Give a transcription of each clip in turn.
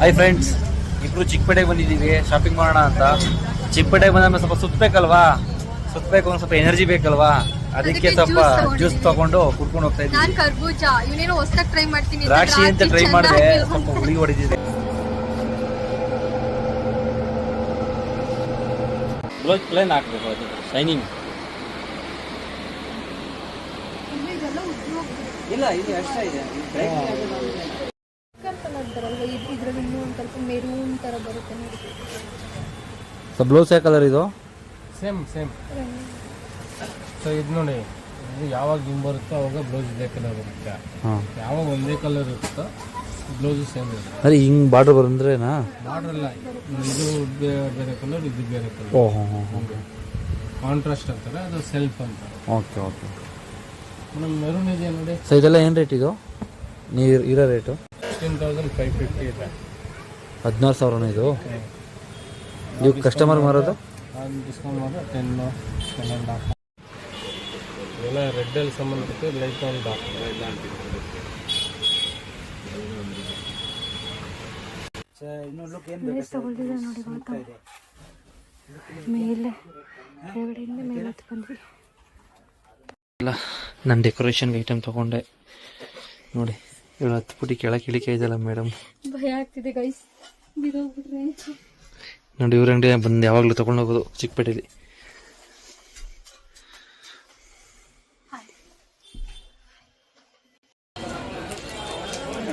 Hi friends ಇಬ್ರು ಚಿಕ್ಕಪೇಟೆಗೆ ಬಂದಿದ್ದೀವಿ. Shopping ಮಾಡೋಣ ಅಂತ. ಚಿಕ್ಕಪೇಟೆಗೆ ಬಂದ ಸ್ವಲ್ಪ ಸುತ್ತಬೇಕಲ್ವಾ ಸುತ್ತಬೇಕು ಒಂದು ಸ್ವಲ್ಪ ಎನರ್ಜಿ ಬೇಕಲ್ವಾ? ಅದಕ್ಕೆ ಸ್ವಲ್ಪ ಜ್ಯೂಸ್ ತಗೊಂಡು ಕುಡ್ಕೊಂಡು ಹೋಗ್ತಾ ಇದ್ದೀವಿ. ನಾನ್ ಕರ್ಬೂಜ. ಇವನೇನೋ ಹೊಸ್ದಾಗ್ ಟ್ರೈ ಮಾಡ್ತೀನಿ ಅಂತ ದ್ರಾಕ್ಷಿ ಅಂತ ಟ್ರೈ ಮಾಡಿದೆ. ಸ್ವಲ್ಪ ಹುಳಿ ಹೊಡೆದಿದೆ ಪ್ಲೇನ್ ಹಾಕ್ಬೇಕು ಅದು. ಶೈನಿಂಗ್ ಇಲ್ಲ ಇದು ಅಷ್ಟೇ ಇದೆ. ಇದ್ರಲ್ಲಿ ಇನ್ನೂ ಒಂದ್ ಸ್ವಲ್ಪ ಮೆರೂನ್ ಬರುತ್ತೆ ನೋಡಿ. ಬ್ಲೌಸ್ ಯಾವ ಕಲರ್ ಇದು? ಸೇಮ್ ಸೇಮ್ ಸೊ ಇದು ನೋಡಿ ಇದು ಯಾವಾಗ ಹಿಂಗೆ ಬರುತ್ತೋ ಅವಾಗ ಬ್ಲೌಸ್ ಇದೇ ಕಲರ್ ಬರುತ್ತೆ. ಹಾಂ. ಯಾವಾಗ ಒಂದೇ ಕಲರ್ ಇರುತ್ತೋ ಬ್ಲೌಸು ಸೇಮ್ ಇರುತ್ತೆ. ಅದೇ ಹಿಂಗೆ ಬಾರ್ಡ್ರ್ ಬಂದ್ರೇನಾ? ಬಾರ್ಡ್ರ್ ಇಲ್ಲ ಇದು ಬೇ- ಬೇರೆ ಕಲರ್ ಇದು ಬೇರೆ ಕಲರ್ ಓ ಹೋ ಹೋ ಹೋ. ಕಾಂಟ್ರಾಸ್ಟ್ ಅಂತಾರೆ ಅದು ಸೆಲ್ಫ್ ಅಂತ ಓಕೆ ಓಕೆ. ಮೇಡಮ್ ಮೆರೂನ್ ಇದೆ ನೋಡಿ. ಸೊ ಇದೆಲ್ಲ ಏನು ರೇಟ್ ಇದು? ನೀರು ಇರೋ rate fifteen thousand five fifty ಇದೆ. ಹದಿನಾರು ಸಾವಿರನ ಇದು? ನೀವು ಕಸ್ಟಮರ್ ಮಾರೋದು? ಅದು ಡಿಸ್ಕೌಂಟ್ ಮಾಡಿದ್ರೆ ಟೆನ್ನು ಟೆನ್ ಆ್ಯಂಡ್ ಹಾಫ್ ಎಲ್ಲ ರೆಡ್ಡಲ್ಲಿ ಸಂಬಂಧಪಟ್ಟು ಲೈಟ್ ಮೇಲೆ ಕೆಳಗಡೆಯಿಂದ ಮೇಲೆ ಬಂದ್ವಿ. ನಾನು ಡೆಕೋರೇಷನ್ಗೆ ಐಟಮ್ ತಗೊಂಡೆ. ನೋಡಿ. ಇವಳು ಹತ್ತು ಪುಟಿ ಕೆಳಗೆ ಇಳಿಕೆ ಇದೆಯಲ್ಲ ಮೇಡಮ್? ಭಯ ಆಗ್ತಿದೆ ಗೈಸ್ ಬಿದೋಗ್ಬಿಟ್ರೆ ನೋಡಿ ಇವ್ರ ಅಂಗಡಿ ಬಂದು ಯಾವಾಗಲೂ ತೊಗೊಂಡು ಹೋಗೋದು ಚಿಕ್ಕಪೇಟೆಲಿ.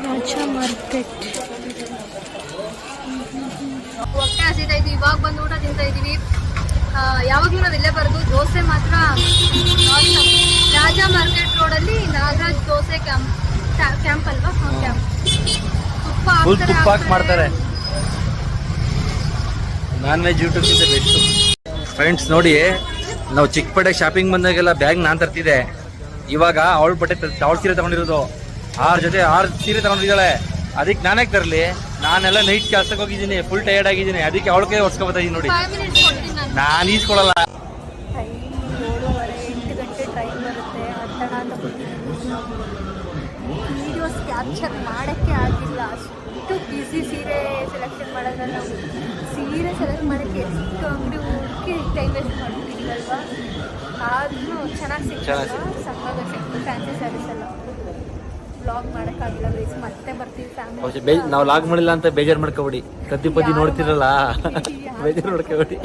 ರಾಜ ಮಾರ್ಕೆಟ್. ಹೊಟ್ಟೆ ಹಸಿತಾ ಇದ್ವಿ ಇವಾಗ ಬಂದು ಊಟ ತಿಂತಾ ಇದೀವಿ ಯಾವಾಗಲೂ ನಾವು ಇಲ್ಲೇ ಬರೋದು ದೋಸೆ ಮಾತ್ರ. ರಾಜ ಮಾರ್ಕೆಟ್ ರೋಡಲ್ಲಿ ನಾಗರಾಜ್ ದೋಸೆ ಕ್ಯಾಂಪ್ ಕ್ಯಾಂಪ್ ಅಲ್ವಾ? ಕ್ಯಾಂಪ್ ತುಪ್ಪ ಫುಲ್ ತುಪ್ಪ ಹಾಕಿ ಮಾಡ್ತಾರೆ. ನಾನ್ ವೆಜ್ ಯೂಟ್ಯೂಬ್ಗಿಂತ ಬೆಸ್ಟ್. ಫ್ರೆಂಡ್ಸ್ ನೋಡಿ ನಾವು ಚಿಕ್ಕಪೇಟೆ ಶಾಪಿಂಗ್ ಬಂದಾಗೆಲ್ಲ ಬ್ಯಾಗ್ ನಾನು ತರ್ತಿದ್ದೆ. ಇವಾಗ ಅವಳ ಬಟ್ಟೆ ಅವಳ ಸೀರೆ ತಗೊಂಡಿರೋದು. ಆರ್ ಜೊತೆ ಆರು ಸೀರೆ ತಗೊಂಡಿದ್ದಾಳೆ. ಅದಕ್ಕೆ ನಾನೇ ತರಲಿ. ನಾನೆಲ್ಲ ನೈಟ್ ಕೆಲಸಕ್ಕೆ ಹೋಗಿದ್ದೀನಿ ಫುಲ್ ಟಯರ್ಡ್ ಆಗಿದ್ದೀನಿ. ಅದಕ್ಕೆ ಅವಳಿಗೆ ಹೊಡ್ಸ್ಕೊಬತ್ತಾ ಇದೀನಿ ನೋಡಿ. ನಾನು. ಈಸ್ಕೊಳಲ್ಲ. ವೀಡಿಯೋಸ್ ಕ್ಯಾಪ್ಚರ್ ಮಾಡೋಕ್ಕೆ ಆಗಿಲ್ಲ. ಅಷ್ಟು ಬ್ಯುಸಿ ಸೀರೆ ಸೆಲೆಕ್ಷನ್ ಮಾಡೋದ್ರಲ್ಲಿ ನಾವು ಸೀರೆ ಸೆಲೆಕ್ಟ್ ಮಾಡೋಕ್ಕೆ ಎಷ್ಟು ಅಂಗಡಿ ಹುಡುಕಿ ಟೈಮ್ ವೇಸ್ಟ್ ಮಾಡ್ತಿದ್ದೀವಲ್ವಾ ಆದ್ರೂ ಚೆನ್ನಾಗಿ ಸಿಗ್ತಲ್ಲ ಸಕ್ಕಾಗ ಸಿಕ್ತು ಫ್ಯಾನ್ಸಿ ಸ್ಯಾರೀಸ್ ಎಲ್ಲ. ಬ್ಲಾಗ್ ಮಾಡೋಕ್ಕಾಗಿಲ್ಲ ಬೇಸ್ ಮತ್ತೆ ಬರ್ತೀವಿ ಫ್ಯಾಮಿಲಿ ನಾವು ಲಾಗ್ ಮಾಡಿಲ್ಲ ಅಂತ ಬೇಜಾರು ಮಾಡ್ಕೋಬೇಡಿ. ಕದ್ದಿ ಪದ್ದಿ ನೋಡ್ತಿರಲ್ಲ. ಬೇಜಾರ್ ಮಾಡ್ಕೋಬೇಡಿ.